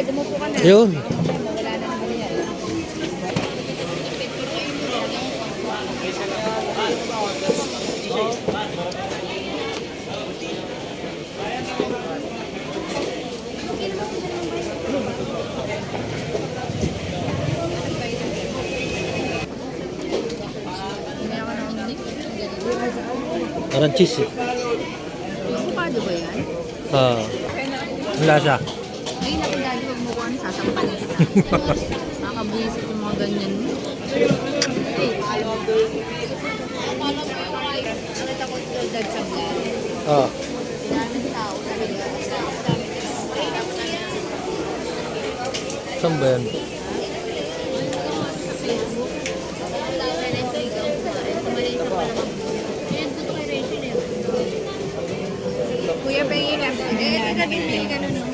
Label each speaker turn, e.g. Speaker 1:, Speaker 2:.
Speaker 1: Dumupo ka na.
Speaker 2: Yun.
Speaker 1: Wala.
Speaker 2: Parang cheese eh.
Speaker 1: Avocado ba yan?
Speaker 2: Ah. Ang lasa.
Speaker 1: Ay, sasampalan kita. Nakakabuisit yung mga ganyan talaga.
Speaker 2: Saan ba yan?
Speaker 1: Kuya, pahingin ka. Eh, sa gabi, ganun?